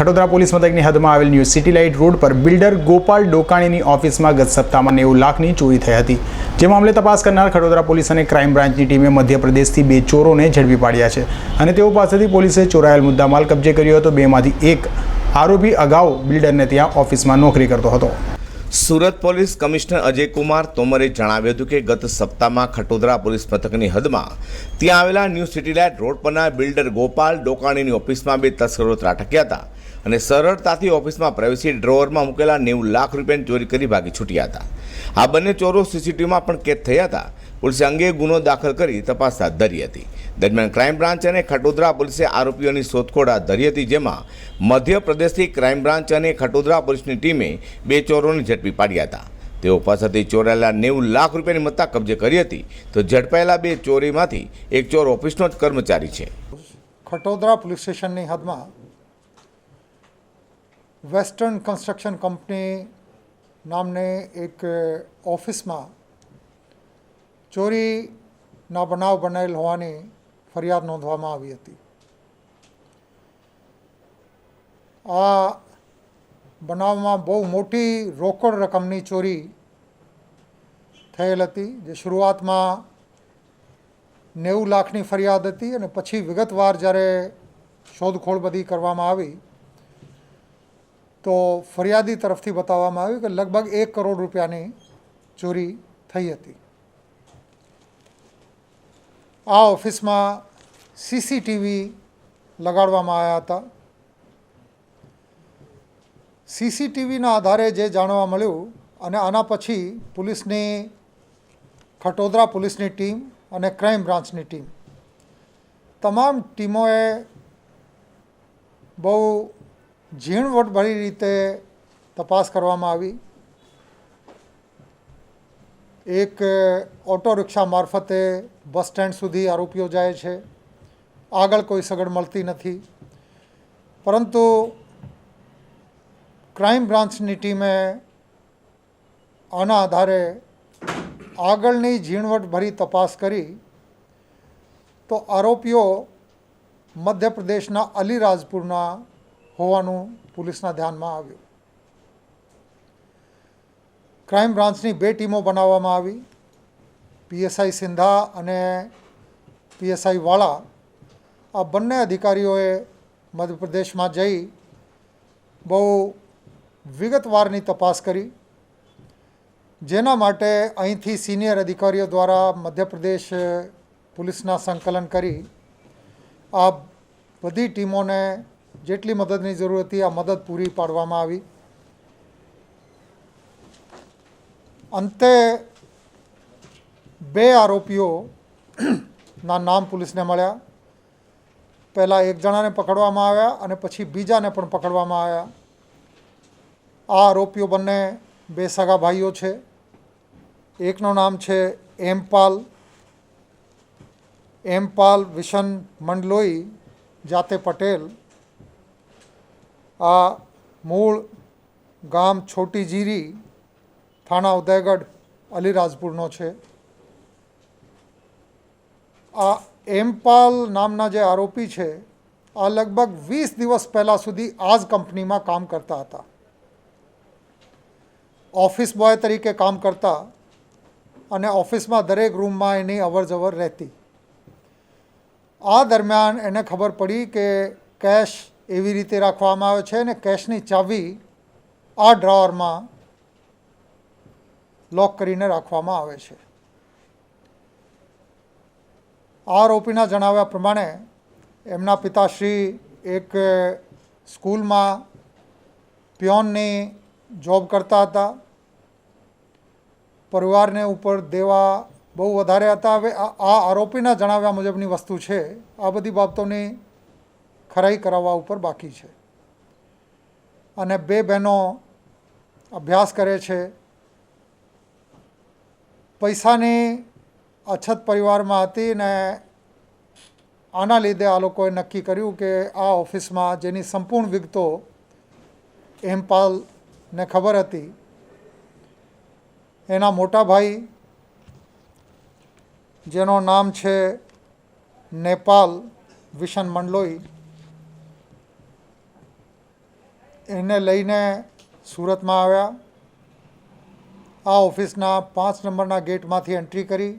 Khatodara police મથકની હદમાં આવેલ ન્યૂ સિટી લાઇટ રોડ પર બિલ્ડર ગોપાલ ડોકાણીની ઓફિસમાં ગત સપ્તાહમાં નેવું લાખની ચોરી થઈ હતી. જે મામલે તપાસ કરનાર ખટોદરા પોલીસ અને ક્રાઇમ બ્રાન્ચની ટીમે મધ્યપ્રદેશથી બે ચોરોને ઝડપી પાડ્યા છે અને તેઓ પાસેથી પોલીસે ચોરાયેલ મુદ્દામાલ કબજે કર્યો હતો. બેમાંથી એક આરોપી અગાઉ બિલ્ડરને ત્યાં ઓફિસમાં નોકરી કરતો હતો. સુરત પોલીસ કમિશનર અજયકુમાર તોમરે જણાવ્યું હતું કે ગત સપ્તાહમાં ખટોદરા પોલીસ મથકની હદમાં ત્યાં આવેલા ન્યૂ સિટી લાઇટ રોડ પરના બિલ્ડર ગોપાલ ડોકાણીની ઓફિસમાં બે તસ્કરો ત્રાટક્યા હતા. અને સરળતાથી ઓફિસમાં પ્રવેશી ડ્રોવરમાં મૂકેલા નેવું લાખ રૂપિયાની ચોરી કરી ભાગી છૂટ્યા હતા. આ બંને ચોરો સીસીટીવીમાં પણ કેદ થયા હતા. પોલીસે અંગે ગુનો દાખલ કરી તપાસ હાથ ધરી હતી. દરમિયાન ક્રાઇમ બ્રાન્ચ અને ખટોદરા પોલીસે આરોપીઓની શોધખોળ હાથ ધરી હતી, જેમાં મધ્યપ્રદેશથી ક્રાઇમ બ્રાન્ચ અને ખટોદરા પોલીસની ટીમે બે ચોરોને ઝડપી પાડ્યા હતા. તેઓ પાસેથી ચોરાયેલા નેવું લાખ રૂપિયાની મત્તા કબજે કરી હતી. તો ઝડપાયેલા બે ચોરીમાંથી એક ચોર ઓફિસનો જ કર્મચારી છે. ખટોદરા પોલીસ સ્ટેશનની હદમાં વેસ્ટર્ન કન્સ્ટ્રક્શન કંપની નામને એક ઓફિસમાં ચોરીના બનાવ બનેલ હોવાની ફરિયાદ નોંધવામાં આવી હતી. આ બનાવમાં બહુ મોટી રોકડ રકમની ચોરી થયેલ હતી, જે શરૂઆતમાં નેવું લાખની ફરિયાદ હતી અને પછી વિગતવાર જ્યારે શોધખોળ બધી કરવામાં આવી તો ફરિયાદી તરફથી બતાવવામાં આવ્યું કે લગભગ એક કરોડ રૂપિયાની ચોરી થઈ હતી. આ ઓફિસમાં સીસીટીવી લગાડવામાં આવ્યા હતા. સીસીટીવીના આધારે જે જાણવા મળ્યું અને આના પછી પોલીસની, ખટોદરા પોલીસની ટીમ અને ક્રાઇમ બ્રાન્ચની ટીમ. તમામ ટીમોએ બહુ ઝીણવટભરી રીતે તપાસ કરવામાં આવી. એક ઓટો રિક્ષા મારફતે બસ સ્ટેન્ડ સુધી આરોપીઓ જાય છે. આગળ કોઈ સગડ મળતી નથી. પરંતુ ક્રાઇમ બ્રાન્ચની ટીમે આના આધારે આગળની ઝીણવટભરી તપાસ કરી તો આરોપીઓ મધ્યપ્રદેશના અલીરાજપુરના હોવાનું પોલીસના ધ્યાનમાં આવ્યું. ક્રાઇમ બ્રાન્ચની બે ટીમો બનાવવામાં આવી. પીએસઆઈ સિંધા અને પીએસઆઈ વાળા. આ બંને અધિકારીઓએ મધ્યપ્રદેશમાં જઈ બહુ વિગતવારની તપાસ કરી. જેના માટે અહીંથી સિનિયર અધિકારીઓ દ્વારા મધ્યપ્રદેશ પોલીસના સંકલન કરી. આ બધી ટીમોને જેટલી મદદની જરૂર હતી આ મદદ પૂરી પાડવામાં આવી. અંતે બે આરોપીઓના નામ પોલીસને મળ્યા. પહેલાં એક જણાને પકડવામાં આવ્યા અને પછી બીજાને પણ પકડવામાં આવ્યા. આ આરોપીઓ બંને બે સગા ભાઈઓ છે. એકનું નામ છે એમપાલ એમપાલ વિશન મંડલોઈ જાતે પટેલ. આ મૂળ ગામ છોટી જીરી થાણા ઉદયગઢ અલીરાજપુરનો છે. આ એમપાલ નામના જે આરોપી છે, આ લગભગ વીસ દિવસ પહેલાં સુધી આ જ કંપનીમાં કામ કરતા હતા. ઓફિસ બોય તરીકે કામ કરતા અને ઓફિસમાં દરેક રૂમમાં એની અવર જવર રહેતી. આ દરમિયાન એને ખબર પડી કે કેશ એવી રીતે રાખવામાં આવે છે અને કેશની ચાવી આ ડ્રોવરમાં લોક કરીને રાખવામાં આવે છે. આરોપીના જણાવ્યા પ્રમાણે એમના પિતાશ્રી એક સ્કૂલમાં પ્યોનની જોબ કરતા હતા. પરિવારને ઉપર દેવા બહુ વધારે હતા. હવે આ આરોપીના જણાવ્યા મુજબની વસ્તુ છે. આ બધી બાબતોની ખરાઈ કરાવવા ઉપર બાકી છે. અને બે બહેનો અભ્યાસ કરે છે. પૈસાની અછત પરિવારમાં હતી ને આના લીધે આ લોકોએ નક્કી કર્યું કે આ ઓફિસમાં જેની સંપૂર્ણ વિગતો એમપાલને ખબર હતી, એના મોટા ભાઈ, જેનું નામ છે નેપાલ વિશન મંડલોઈ એને લઈને સુરતમાં આવ્યા. આ ઓફિસના પાંચ નંબરના ગેટમાંથી એન્ટ્રી કરી.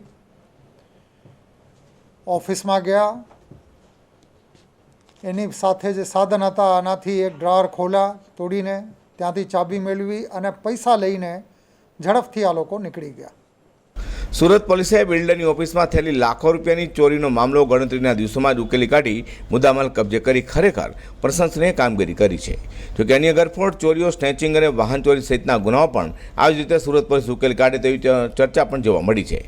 ઓફિસમાં ગયા. એની સાથે જે સાધન હતા, આનાથી એક ડ્રાર ખોલ્યા તોડીને ત્યાંથી ચાબી મેળવી અને પૈસા લઈને ઝડપથી આ લોકો નીકળી ગયા. સુરત પોલીસે બિલ્ડરની ઓફિસમાં થયેલી લાખો રૂપિયાની ચોરીનો મામલો ગણતરીના દિવસોમાં જ ઉકેલી કાઢી મુદ્દામાલ કબજે કરી ખરેખર પ્રશંસનીય કામગીરી કરી છે. જોકે અન્ય ગરફોડ ચોરીઓ, સ્નેચિંગ અને વાહન ચોરી સહિતના ગુનાઓ પણ આવી રીતે સુરત પોલીસ ઉકેલી કાઢે તેવી ચર્ચા પણ જોવા મળી છે.